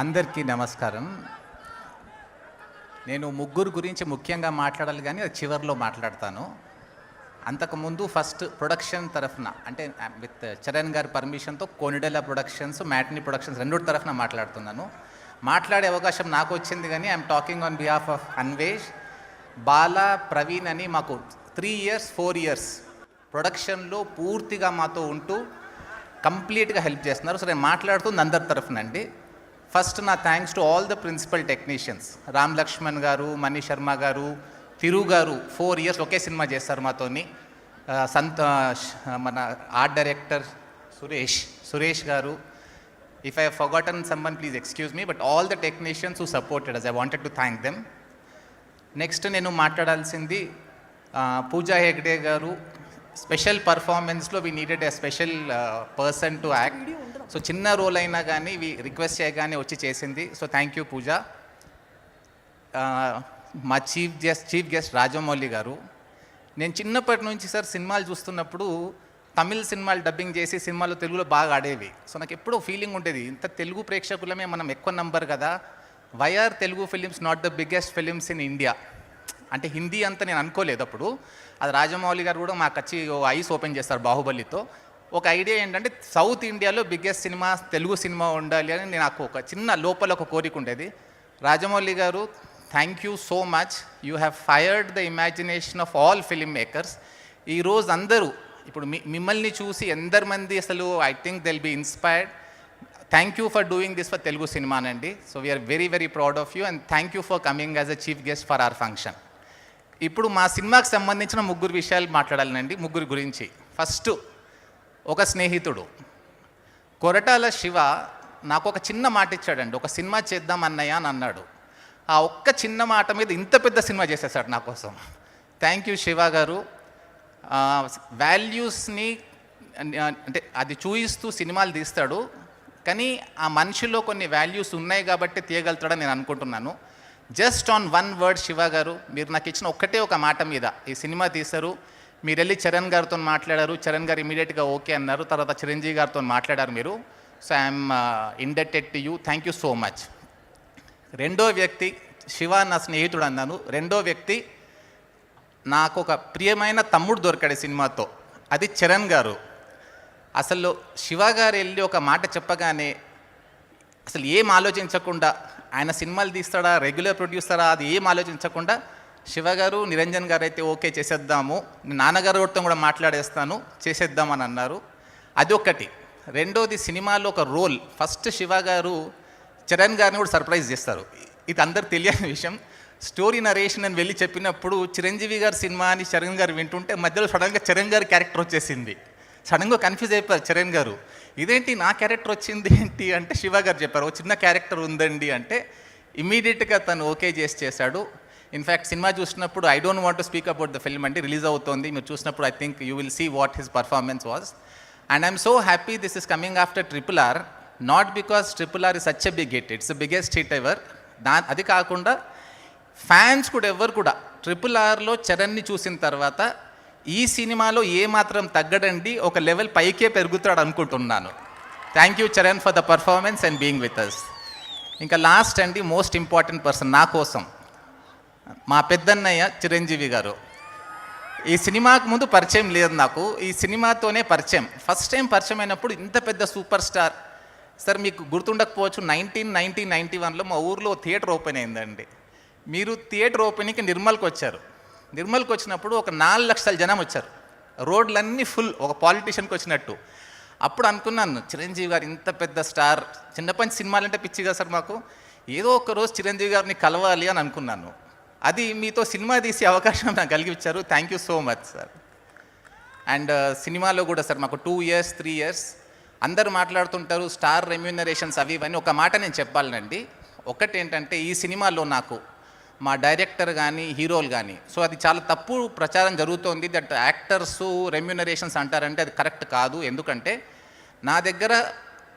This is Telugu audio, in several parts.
అందరికీ నమస్కారం. నేను ముగ్గురు గురించి ముఖ్యంగా మాట్లాడాలి కానీ అది చివరిలో మాట్లాడతాను. అంతకుముందు ఫస్ట్ ప్రొడక్షన్ తరఫున అంటే విత్ చరణ్ గారి పర్మిషన్తో కోనిడెల ప్రొడక్షన్స్ మ్యాట్ని ప్రొడక్షన్స్ రెండు తరఫున మాట్లాడుతున్నాను. మాట్లాడే అవకాశం నాకు వచ్చింది కానీ I'm talking on behalf of Anvesh. Bala Praveen అని మాకు త్రీ ఇయర్స్ ఫోర్ ఇయర్స్ ప్రొడక్షన్లో పూర్తిగా మాతో ఉంటూ కంప్లీట్గా హెల్ప్ చేస్తున్నారు. సో నేను మాట్లాడుతుంది అందరి తరఫునండి ఫస్ట్ నా thanks to all the principal technicians Ram Lakshman గారు మణి శర్మ గారు తిరు గారు ఫోర్ ఇయర్స్ ఒకే సినిమా చేస్తారు మాతోని. సంత మన ఆర్ట్ డైరెక్టర్ సురేష్ సురేష్ గారు. If I forgotten someone please excuse me but all the technicians who supported us I wanted to thank them next నేను మాట్లాడాల్సింది పూజా హెగ్డే గారు. Special పర్ఫార్మెన్స్లో we needed a special person to act so చిన్న రోల్ అయినా కానీ ఇవి రిక్వెస్ట్ చేయగానే వచ్చి చేసింది. So thank you Pooja. మా chief guest chief guest Rajamouli గారు. నేను చిన్నప్పటి నుంచి సార్ సినిమాలు చూస్తున్నప్పుడు తమిళ సినిమాలు డబ్బింగ్ చేసి సినిమాలు తెలుగులో బాగా ఆడేవి. సో నాకు ఎప్పుడో ఫీలింగ్ ఉండేది. ఇంత తెలుగు ప్రేక్షకులమే మనం ఎక్కువ నంబర్ కదా. Why are Telugu films not the biggest films in India. అంటే హిందీ అంతా నేను అనుకోలేదు అప్పుడు. అది రాజమౌళి గారు కూడా మాకు వచ్చి ఓ ఐస్ ఓపెన్ చేస్తారు బాహుబలితో. ఒక ఐడియా ఏంటంటే సౌత్ ఇండియాలో బిగ్గెస్ట్ సినిమా తెలుగు సినిమా ఉండాలి అని నాకు ఒక చిన్న లోపల ఒక కోరిక ఉండేది. రాజమౌళి గారు thank you so much you have fired the imagination of all film makers ఈరోజు అందరూ ఇప్పుడు మీ మిమ్మల్ని చూసి ఎందరు మంది అసలు I think they'll be inspired thank you for doing this for Telugu సినిమానండి. So we are very very proud of you and thank you for coming as a chief guest for our function ఇప్పుడు మా సినిమాకి సంబంధించిన ముగ్గురు విషయాలు మాట్లాడాలండి ముగ్గురు గురించి. ఫస్ట్ ఒక స్నేహితుడు. కొరటాల శివ నాకు ఒక చిన్న మాట ఇచ్చాడండి ఒక సినిమా చేద్దాం అన్నయ్య అని అన్నాడు. ఆ ఒక్క చిన్న మాట మీద ఇంత పెద్ద సినిమా చేసేసాడు నా కోసం. థ్యాంక్ యూ శివ గారు. వాల్యూస్ని అంటే అది చూయిస్తూ సినిమాలు తీస్తాడు. కానీ ఆ మనిషిలో కొన్ని వాల్యూస్ ఉన్నాయి కాబట్టి తీయగలుగుతాడని నేను అనుకుంటున్నాను. Just on one word Shiva గారు మీరు నాకు ఇచ్చిన ఒక్కటే ఒక మాట మీద ఈ సినిమా తీశారు. మీరు వెళ్ళి చరణ్ గారితో మాట్లాడారు. చరణ్ గారు ఇమీడియట్గా ఓకే అన్నారు. తర్వాత చిరంజీవి గారితో మాట్లాడారు మీరు. So I'm indebted to you. Thank you so much. రెండో వ్యక్తి శివ నా స్నేహితుడు అన్నాను. రెండో వ్యక్తి నాకు ఒక ప్రియమైన తమ్ముడు దొరికాడు సినిమాతో. అది చరణ్ గారు. అసలు శివ గారు వెళ్ళి ఒక మాట చెప్పగానే అసలు ఏం ఆలోచించకుండా ఆయన సినిమాలు తీస్తాడా రెగ్యులర్ ప్రొడ్యూసరా అది ఏం ఆలోచించకుండా శివ గారు నిరంజన్ గారు అయితే ఓకే చేసేద్దాము. నాన్నగారు నాన్నగారితో కూడా మాట్లాడేస్తాను చేసేద్దామని అన్నారు. అది ఒకటి రెండోది సినిమాలో ఒక రోల్ ఫస్ట్ శివ గారు చరణ్ గారిని కూడా సర్ప్రైజ్ చేస్తారు. ఇది అందరు తెలియని విషయం. స్టోరీ నరేషన్ అని వెళ్ళి చెప్పినప్పుడు చిరంజీవి గారి సినిమా అని చరణ్ గారు వింటుంటే మధ్యలో సడన్గా చరణ్ గారి క్యారెక్టర్ వచ్చేసింది. సడన్గా కన్ఫ్యూజ్ అయిపోయారు చరణ్ గారు. ఇదేంటి నా క్యారెక్టర్ వచ్చింది ఏంటి అంటే శివ గారు చెప్పారు. ఓ చిన్న క్యారెక్టర్ ఉందండి అంటే ఇమీడియట్గా తను ఓకే చేసి చేశాడు. ఇన్ఫ్యాక్ట్ సినిమా చూసినప్పుడు I don't want to speak about the film అండి రిలీజ్ అవుతోంది. మీరు చూసినప్పుడు I think you will see what his performance was and I'm so happy this is coming after triple R not because triple R is such a big hit it's biggest hit ever దా అది కాకుండా ఫ్యాన్స్ కూడా ఎవరు కూడా ట్రిపుల్ ఆర్లో చరణ్ని చూసిన తర్వాత ఈ సినిమాలో ఏ మాత్రం తగ్గడండి ఒక లెవెల్ పైకే పెరుగుతాడు అనుకుంటున్నాను. Thank you Charan for the performance and being with us ఇంకా లాస్ట్ అండి మోస్ట్ ఇంపార్టెంట్ పర్సన్ నా కోసం. మా పెద్దన్నయ్య చిరంజీవి గారు. ఈ సినిమాకు ముందు పరిచయం లేదు నాకు. ఈ సినిమాతోనే పరిచయం. ఫస్ట్ టైం పరిచయం అయినప్పుడు ఇంత పెద్ద సూపర్ స్టార్. సార్ మీకు గుర్తుండకపోవచ్చు నైన్టీన్ నైన్టీన్ నైంటీ వన్లో మా ఊర్లో థియేటర్ ఓపెన్ అయిందండి. మీరు థియేటర్ ఓపెనింగ్కి నిర్మల్కి వచ్చారు. నిర్మల్కి వచ్చినప్పుడు ఒక నాలుగు లక్షల జనం వచ్చారు. రోడ్లన్నీ ఫుల్ ఒక పాలిటీషియన్కి వచ్చినట్టు. అప్పుడు అనుకున్నాను చిరంజీవి గారు ఇంత పెద్ద స్టార్. చిన్నప్పటి సినిమాలు సినిమాలంటే పిచ్చి కదా సార్ మాకు. ఏదో ఒక రోజు చిరంజీవి గారిని కలవాలి అని అనుకున్నాను. అది మీతో సినిమా తీసే అవకాశం నాకు కలిగించారు thank you so much sir and సినిమాలో కూడా సార్ మాకు టూ ఇయర్స్ త్రీ ఇయర్స్ అందరూ మాట్లాడుతుంటారు స్టార్ రెమ్యూనరేషన్స్ అవి ఇవన్నీ. ఒక మాట నేను చెప్పాలండి ఒకటి ఏంటంటే ఈ సినిమాలో నాకు మా డైరెక్టర్ కానీ హీరోలు కానీ సో అది చాలా తప్పు ప్రచారం జరుగుతోంది. దట్ యాక్టర్స్ రెమ్యూనరేషన్స్ అంటారంటే అది కరెక్ట్ కాదు. ఎందుకంటే నా దగ్గర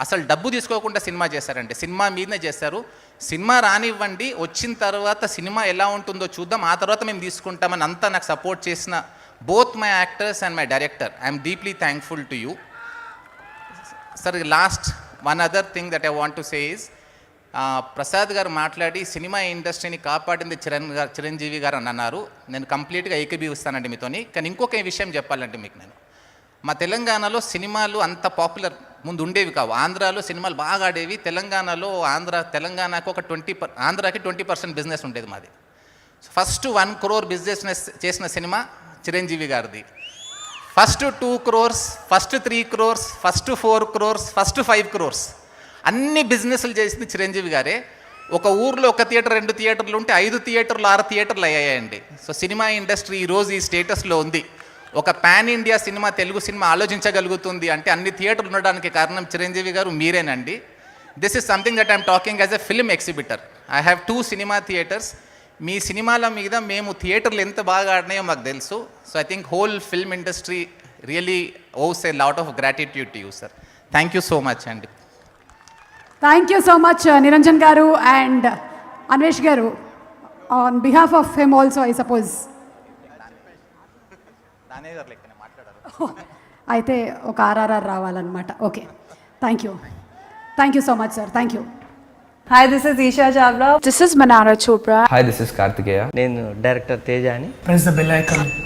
అసలు డబ్బు తీసుకోకుండా సినిమా చేశారండి. సినిమా మీదనే చేశారు. సినిమా రానివ్వండి వచ్చిన తర్వాత సినిమా ఎలా ఉంటుందో చూద్దాం. ఆ తర్వాత మేము తీసుకుంటామని అంతా నాకు సపోర్ట్ చేసిన both my actors and my director. I'm deeply thankful to you. Sir last one other thing that I want to say is Prasad గారు మాట్లాడి సినిమా ఇండస్ట్రీని కాపాడింది చిరణ్ గారు చిరంజీవి గారు అని అన్నారు. నేను కంప్లీట్గా ఏకీభవిస్తానండి మీతోని. కానీ ఇంకొక విషయం చెప్పాలంటే మీకు నేను. మా తెలంగాణలో సినిమాలు అంత పాపులర్ ముందు ఉండేవి కావు. ఆంధ్రాలో సినిమాలు బాగా ఆడేవి. తెలంగాణలో ఆంధ్ర తెలంగాణకు ఒక ట్వంటీ పర్ ఆంధ్రాకి ట్వంటీ పర్సెంట్ బిజినెస్ ఉండేది మాది. ఫస్ట్ వన్ క్రోర్ బిజినెస్ చేసిన సినిమా చిరంజీవి గారిది. First two crores first three crores first four crores first five crores. అన్ని బిజినెస్లు చేసింది చిరంజీవి గారే. ఒక ఊర్లో ఒక థియేటర్ రెండు థియేటర్లు ఉంటే ఐదు థియేటర్లు ఆరు థియేటర్లు అయ్యాయండి. సో సినిమా ఇండస్ట్రీ ఈరోజు ఈ స్టేటస్లో ఉంది. ఒక pan India cinema Telugu cinema ఆలోచించగలుగుతుంది అంటే అన్ని థియేటర్లు ఉండడానికి కారణం చిరంజీవి గారు మీరేనండి. This is something that I'm talking as a film exhibitor I have two cinema theatres మీ సినిమాల మీద మేము థియేటర్లు ఎంత బాగా ఆడినాయో మాకు తెలుసు. So I think whole film industry really owes a lot of gratitude to you sir thank you so much అండి thank you so much Niranjan గారు అండ్ అన్వేష్ గారు on behalf of him also I suppose అయితే ఒక ఆర్ఆర్ఆర్ రావాలన్నమాట. Okay. Thank you thank you so much sir thank you hi this is Eesha Jabra this is Manara Chopra hi this is Karthikeya నేను director Teja press the bell icon